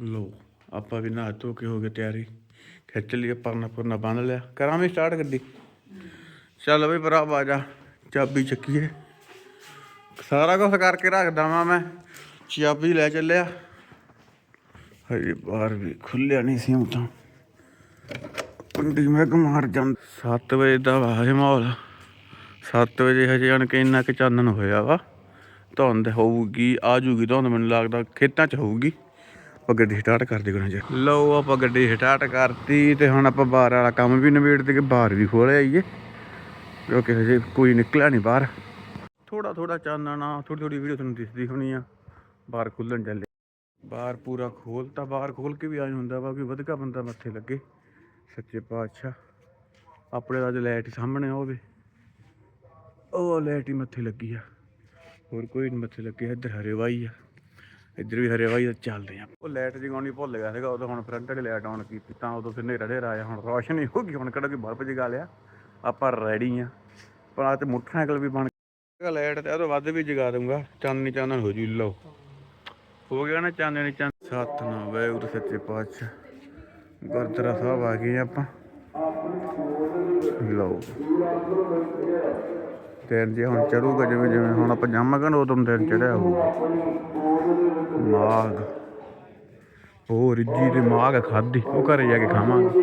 ਲੋ ਆਪਾਂ ਵੀ ਨਹਾ ਧੋ ਕੇ ਹੋ ਗਏ ਤਿਆਰੀ। ਖਿੱਚ ਲਈ ਪਰਨਾ ਪਰਨਾ ਬੰਨ ਲਿਆ। ਕਰਾਂ ਵੀ ਸਟਾਰਟ ਗੱਡੀ? ਚੱਲ ਬਈ ਭਰਾ ਬਾਜਾ ਚਾਬੀ ਚੱਕੀਏ। ਸਾਰਾ ਕੁਝ ਕਰਕੇ ਰੱਖਦਾ ਵਾਂ ਮੈਂ। ਚਾਬੀ ਲੈ ਚੱਲਿਆ। ਹਜੇ ਬਾਹਰ ਵੀ ਖੁੱਲਿਆ ਨਹੀਂ ਸੀ ਹੁਣ ਤਾਂ। ਕੁੰਡੀ ਮੈਂ ਮਾਰ ਜਾਂ 7 ਵਜੇ ਦਾ ਵਾ ਹਜੇ ਮਾਹੌਲ। 7 ਵਜੇ ਹਜੇ ਆਣ ਕੇ ਇੰਨਾ ਕਿ ਚਾਨਣ ਹੋਇਆ ਵਾ। ਧੁੰਦ ਹੋਊਗੀ, ਆ ਜੂਗੀ ਧੁੰਦ, ਮੈਨੂੰ ਲੱਗਦਾ ਖੇਤਾਂ 'ਚ ਹੋਊਗੀ। ਆਪਾਂ ਗੱਡੀ ਸਟਾਰਟ ਕਰ ਦੇ ਗੁਣਾ ਜੀ। ਲਓ ਆਪਾਂ ਗੱਡੀ ਸਟਾਰਟ ਕਰਤੀ ਤੇ ਹੁਣ ਆਪਾਂ ਬਾਹਰ ਵਾਲਾ ਕੰਮ ਵੀ ਨਿਬੇੜ ਤੇ ਕਿ ਬਾਹਰ ਵੀ ਖੋਲ ਆਈਏ ਕਿਉਂਕਿ ਹਜੇ ਕੋਈ ਨਿਕਲਿਆ ਨਹੀਂ ਬਾਹਰ। ਥੋੜਾ ਥੋੜਾ ਚਾਨਣਾ ਥੋੜੀ ਥੋੜੀ ਵੀਡੀਓ ਤੁਹਾਨੂੰ ਦਿਸਦੀ ਹੋਣੀ ਆ। ਬਾਹਰ ਖੁੱਲਣ ਚੱਲੇ। ਬਾਹਰ ਪੂਰਾ ਖੋਲਤਾ ਬਾਹਰ ਖੋਲ ਕੇ ਵੀ ਆਏ ਹੁੰਦਾ ਵਾ ਕਿ ਵਧਗਾ ਬੰਦਾ ਮੱਥੇ ਲੱਗੇ। ਸੱਚੇ ਪਾਤਸ਼ਾਹ। ਆਪਣੇ ਦਾ ਅੱਜ ਲਾਈਟ ਸਾਹਮਣੇ ਹੋਵੇ ਉਹ ਲਾਈਟ ਹੀ ਮੱਥੇ ਲੱਗੀ ਆ। ਹੋਰ ਕੋਈ ਨਹੀਂ ਮੱਥੇ ਲੱਗੇ, ਇੱਧਰ ਹਰੇ ਹਰੇਵਾਈ ਆ। ਇੱਧਰ ਵੀ ਹਰੇਵਾਈ ਆ ਚੱਲਦੇ ਆ। ਉਹ ਲਾਈਟ ਜਗਾਉਣੀ ਭੁੱਲ ਗਿਆ ਸੀਗਾ, ਉਦੋਂ ਹੁਣ ਫਰੰਟ ਵਾਲੀ ਲਾਈਟ ਆਨ ਕੀਤੀ ਤਾਂ ਉਦੋਂ ਫਿਰ ਹਨੇਰਾ ਹਨੇਰਾ ਆਇਆ, ਹੁਣ ਰੋਸ਼ਨੀ ਹੋ ਗਈ, ਹੁਣ ਕਿਹੜਾ ਕੋਈ ਬਲਬ ਜਗਾ ਲਿਆ। ਆਪਾਂ ਰੈਡੀ ਆ। ਪਰ ਆ ਤੇ ਮੋਟਰਸਾਈਕਲ ਵੀ ਬਣ ਗਿਆ। ਲਾਈਟ ਤੇ ਉਹ ਵੱਧ ਵੀ ਜਗਾ ਦੂੰਗਾ ਚਾਨਣੀ ਚਾਨਣ ਹੋ ਜੂ, ਲਓ। ਹੋ ਗਿਆ ਨਾ ਚਾਨਣੀ। ਚਾਨ ਸਤਨਾਮ, ਵਾਹਿਗੁਰੂ ਸੱਚੇ ਪਾਤਸ਼ਾਹ। ਗੁਰਦੁਆਰਾ ਸਾਹਿਬ ਆ ਗਏ ਆਪਾਂ। ਲਓ। ਦਿਨ ਜੇ ਹੁਣ ਚੜੂਗਾ, ਜਿਵੇਂ ਜਿਵੇਂ ਹੁਣ ਆਪਾਂ ਜਾਵਾਂਗੇ ਨਾ ਉਦੋਂ ਦਿਨ ਚੜਿਆ ਹੋਊਗਾ ਮਾਗ। ਉਹ ਰਿੱਜੀ ਤੇ ਮਾਗ ਖਾਦੀ ਉਹ ਘਰੇ ਜਾ ਕੇ ਖਾਵਾਂਗੇ।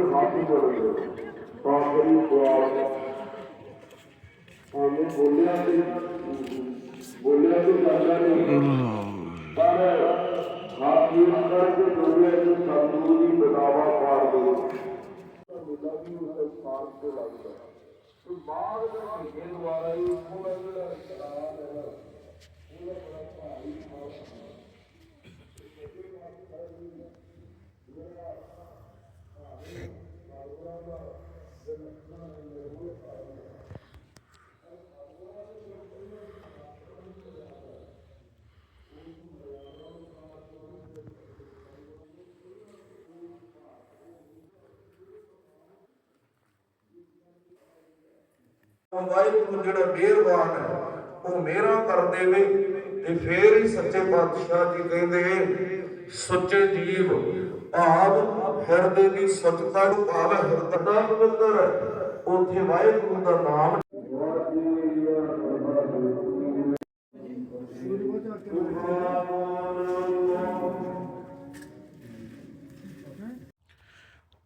ਬਾਗ ਦੇ ਮਹੀਨੇ ਦੁਆਰਾ ਹੀ ਉਹ ਜਿਹੜਾ ਚਲਾ ਰਿਹਾ ਵਾਹਿਗੁਰੂ ਜਿਹੜਾ ਮਿਹਰਬਾਨ ਹੈ, ਉਹ ਮਿਹਰਾਂ ਕਰ ਦੇਵੇ ਤੇ ਫੇਰ ਹੀ ਸੱਚੇ ਪਾਤਸ਼ਾਹ ਜੀ ਕਹਿੰਦੇ ਸੁੱਚੇ ਜੀਵ ਭਾਵ ਹਿਰਦੇ ਦੀ ਸੁੱਚਤਾ ਨੂੰ ਭਾਵ ਹਿਰਦਾ ਦਾ ਪਵਿੱਤਰ ਉੱਥੇ ਵਾਹਿਗੁਰੂ ਦਾ ਨਾਮ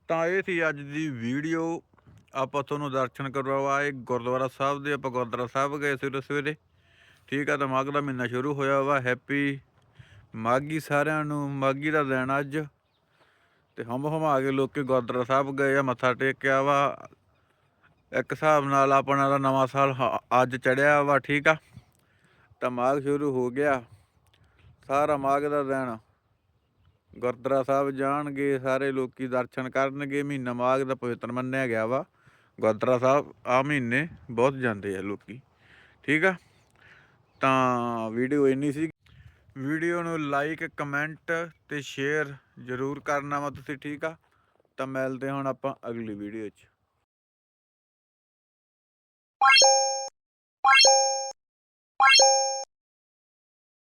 ਤਾਂ ਇਹ ਸੀ ਅੱਜ ਦੀ ਵੀਡੀਓ। ਆਪਾਂ ਤੁਹਾਨੂੰ ਦਰਸ਼ਨ ਕਰਵਾਏ ਗੁਰਦੁਆਰਾ ਸਾਹਿਬ ਦੇ, ਆਪਾਂ ਗੁਰਦੁਆਰਾ ਸਾਹਿਬ ਗਏ ਸਵੇਰੇ ਸਵੇਰੇ। ਠੀਕ ਆ ਤਾਂ ਮਾਘ ਦਾ ਮਹੀਨਾ ਸ਼ੁਰੂ ਹੋਇਆ ਵਾ। ਹੈਪੀ ਮਾਘੀ ਸਾਰਿਆਂ ਨੂੰ, ਮਾਘੀ ਦਾ ਦਿਨ ਅੱਜ। ਤੇ ਹਮ ਹਮ ਆ ਕੇ ਲੋਕੀ ਗੁਰਦੁਆਰਾ ਸਾਹਿਬ ਗਏ ਆ, ਮੱਥਾ ਟੇਕਿਆ ਵਾ ਇੱਕ ਹਿਸਾਬ ਨਾਲ ਆਪਣਾ ਦਾ ਨਵਾਂ ਸਾਲ ਹ- ਅੱਜ ਚੜਿਆ ਵਾ, ਠੀਕ ਆ। ਤਾਂ ਮਾਘ ਸ਼ੁਰੂ ਹੋ ਗਿਆ। ਸਾਰਾ ਮਾਘ ਦਾ ਦਿਨ ਗੁਰਦੁਆਰਾ ਸਾਹਿਬ ਜਾਣਗੇ, ਸਾਰੇ ਲੋਕੀ ਦਰਸ਼ਨ ਕਰਨਗੇ। ਮਹੀਨਾ ਮਾਘ ਦਾ ਪਵਿੱਤਰ ਮੰਨਿਆ ਗਿਆ ਵਾ। ਗੁਰਦੁਆਰਾ ਸਾਹਿਬ ਆ ਮਹੀਨੇ ਬਹੁਤ ਜਾਂਦੇ ਆ ਲੋਕੀ। ਠੀਕ ਆ? ਤਾਂ ਵੀਡੀਓ ਇੰਨੀ ਸੀ। ਵੀਡੀਓ ਨੂੰ ਲਾਈਕ ਕਮੈਂਟ ਤੇ ਸ਼ੇਅਰ ਜ਼ਰੂਰ ਕਰਨਾ ਵਾ ਤੁਸੀਂ, ਠੀਕ ਆ? ਤਾਂ ਮਿਲਦੇ ਹੁਣ ਆਪਾਂ ਅਗਲੀ ਵੀਡੀਓ 'ਚ।